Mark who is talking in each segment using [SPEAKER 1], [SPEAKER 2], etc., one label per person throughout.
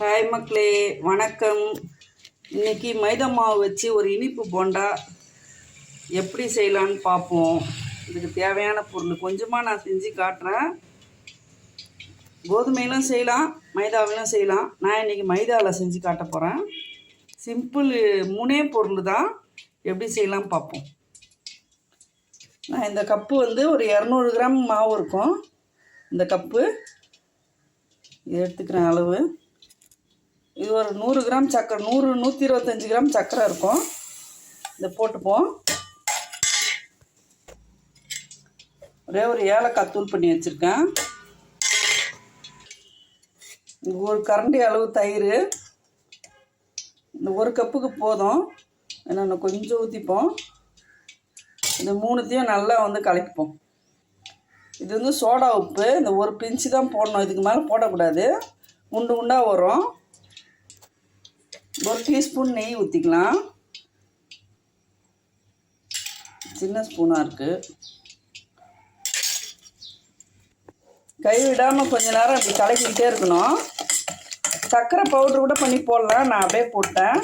[SPEAKER 1] Hi மக்களே. வணக்கம். இன்னைக்கு மைதா மாவு வச்சு ஒரு இனிப்பு போண்டா எப்படி செய்யலான்னு பார்ப்போம். இதுக்கு தேவையான பொருள் கொஞ்சமாக நான் செஞ்சு காட்டுறேன். கோதுமையிலும் செய்யலாம் மைதாவிலும் செய்யலாம். நான் இன்றைக்கி மைதாவில் செஞ்சு காட்ட போகிறேன் சிம்பிள் மூணே பொருள் தான். எப்படி செய்யலாம் பார்ப்போம். நான் இந்த கப்பு வந்து ஒரு இரநூறு கிராம் மாவு இருக்கும். இந்த கப்பு எடுத்துக்கிறேன் அளவு. இது ஒரு நூறு கிராம் சக்கரை நூறு நூற்றி இருபத்தஞ்சி கிராம் சக்கரை இருக்கும். இதை போட்டுப்போம். ஒரே ஒரு ஏலக்காய் தூள் பண்ணி வச்சுருக்கேன். ஒரு கரண்டி அளவு தயிர். இந்த ஒரு கப்புக்கு போதும். என்னென்ன கொஞ்சம் ஊற்றிப்போம் இந்த மூணுத்தையும் நல்லா வந்து கலக்கிப்போம். இது வந்து சோடா உப்பு. இந்த ஒரு பிஞ்சு தான் போடணும். இதுக்கு மேலே போடக்கூடாது. உண்டு உண்டாக வரும். ஒரு டீஸ்பூன் நெய் ஊற்றிக்கலாம் சின்ன ஸ்பூனாக இருக்குது கை விடாமல் கொஞ்ச நேரம் இப்படி கலக்கிக்கிட்டே இருக்கணும். சர்க்கரை பவுட்ரு கூட பண்ணி போடலாம். நான் அப்படியே போட்டேன்.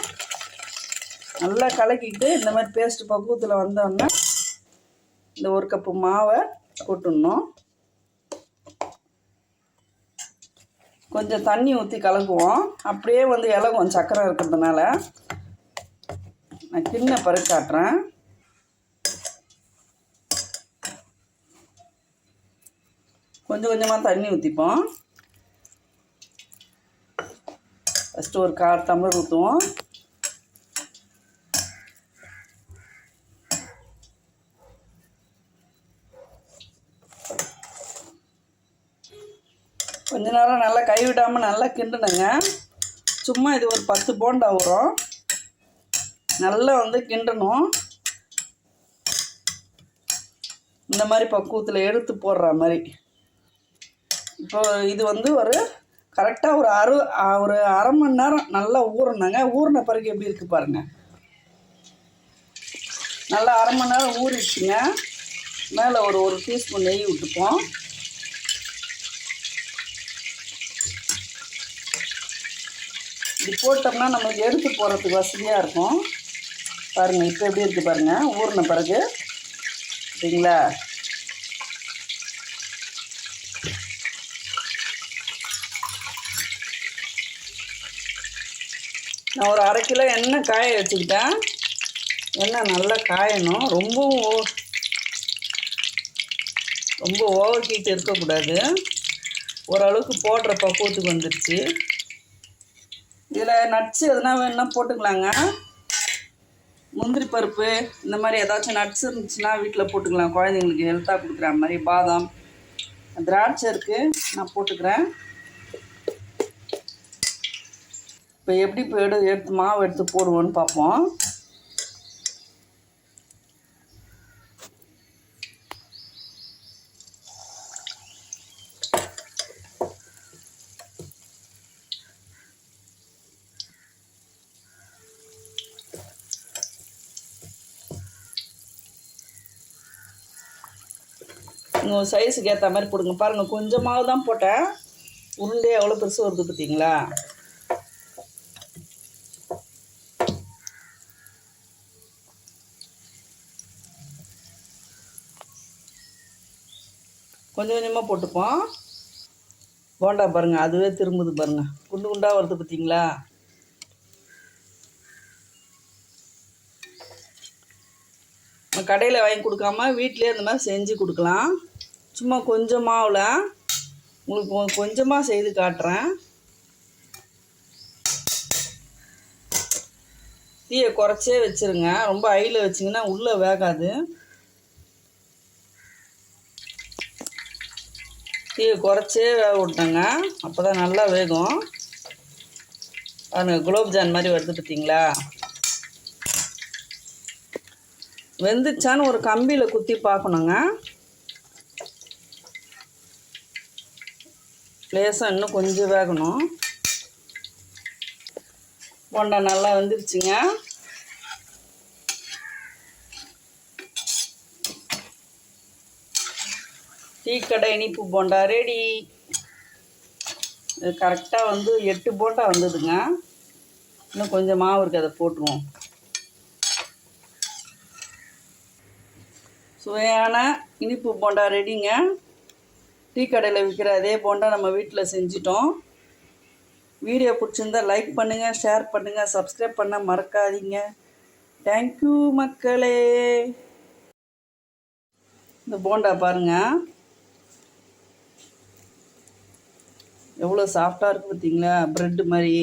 [SPEAKER 1] நல்லா கலக்கிட்டு இந்த மாதிரி பேஸ்ட் பக்குவத்தில் வந்தோடனே இந்த ஒரு கப்பு மாவை கொட்டணும் கொஞ்சம் தண்ணி ஊற்றி கலக்குவோம். அப்படியே வந்து இலகும் சக்கரை இருக்கிறதுனால நான் கிண்ண பருப்பு காட்டுறேன். கொஞ்சம் கொஞ்சமாக தண்ணி ஊற்றிப்போம் ஃபஸ்ட்டு ஒரு கால் டம்ளர் ஊற்றுவோம் கொஞ்ச நேரம் நல்லா கைவிடாமல் நல்லா கிண்டுனுங்க சும்மா இது ஒரு பத்து போண்டா வரும் நல்லா வந்து கிண்டணும். இந்த மாதிரி பக்குவத்தில் எடுத்து போடுற மாதிரி. இப்போ இது வந்து ஒரு கரெக்டாக ஒரு அறு ஒரு அரை மணி நேரம் நல்லா ஊறினாங்க ஊறின பிறகு எப்படி இருக்குது பாருங்கள் நல்லா அரை மணி நேரம் ஊறிடுச்சுங்க. மேலே ஒரு ஒரு டீஸ்பூன் நெய் விட்டுப்போம். இப்படி போட்டோம்னா நம்மளுக்கு எடுத்து போகிறதுக்கு வசதியாக இருக்கும். பாருங்கள் இப்போ எப்படி இருக்குது பாருங்கள் ஊறின பிறகு. சரிங்களா? நான் ஒரு அரை கிலோ எண்ணெய் காய வச்சுக்கிட்டேன். எண்ணெய் நல்லா காயணும். ரொம்பவும் ஓ- ரொம்ப ஓவர் ஹீட் இருக்கக்கூடாது. ஓரளவுக்கு போடுற பக்குவத்துக்கு வந்துடுச்சு இதில் நட்ஸ் எதுனா வேணும்னா போட்டுக்கலாங்க. முந்திரி பருப்பு இந்த மாதிரி ஏதாச்சும் நட்ஸ் இருந்துச்சுன்னா வீட்டில் போட்டுக்கலாம். குழந்தைங்களுக்கு ஹெல்த்தாக கொடுக்குற மாதிரி பாதாம் திராட்சை இருக்குது நான் போட்டுக்கிறேன். இப்போ எப்படி இப்போ எடு எடுத்து மாவு எடுத்து போடுவோன்னு பார்ப்போம். உங்கள் சைஸுக்கு ஏற்ற மாதிரி போடுங்க. பாருங்கள் கொஞ்சமாவது தான் போட்டேன். உருண்டை எவ்வளோ பெருசு வருது பார்த்தீங்களா கொஞ்சம் கொஞ்சமாக போட்டுப்போம். போண்டா பாருங்கள் அதுவே திரும்புது பாருங்கள் குண்டு குண்டாக வருது பார்த்தீங்களா கடையில் வாங்கி கொடுக்காம வீட்டிலே இந்த மாதிரி செஞ்சு கொடுக்கலாம். சும்மா கொஞ்சமாவில் உங்களுக்கு கொஞ்சமாக செய்து காட்டுறேன். தீயை குறைச்சே வச்சுருங்க. ரொம்ப ஐயில் வச்சிங்கன்னா உள்ளே வேகாது. தீயை குறைச்சே வேக விட்டேங்க. அப்போ தான் நல்லா வேகும். பாருங்க குலோப்ஜான் மாதிரி வருது பார்த்தீங்களா வெந்துச்சான்னு ஒரு கம்பியில் குத்தி பார்க்கணுங்க. லேசாக இன்னும் கொஞ்சம் வேகணும். போண்டா நல்லா வந்துருச்சுங்க. டீ கடை இனிப்பு போண்டா ரெடி. கரெக்டாக வந்து எட்டு போண்டா வந்ததுங்க. இன்னும் கொஞ்சம் மாவு இருக்குது அதை போட்டுருவோம். சுவையான இனிப்பு போண்டா ரெடிங்க. டீ கடையில் விற்கிற அதே போண்டா நம்ம வீட்டில் செஞ்சிட்டோம். வீடியோ பிடிச்சிருந்தா லைக் பண்ணுங்கள் ஷேர் பண்ணுங்கள் சப்ஸ்கிரைப் பண்ண மறக்காதீங்க. தேங்க்யூ மக்களே. இந்த போண்டா பாருங்கள் எவ்வளோ சாஃப்டாக இருக்குது பார்த்தீங்களா ப்ரெட்டு மாதிரி.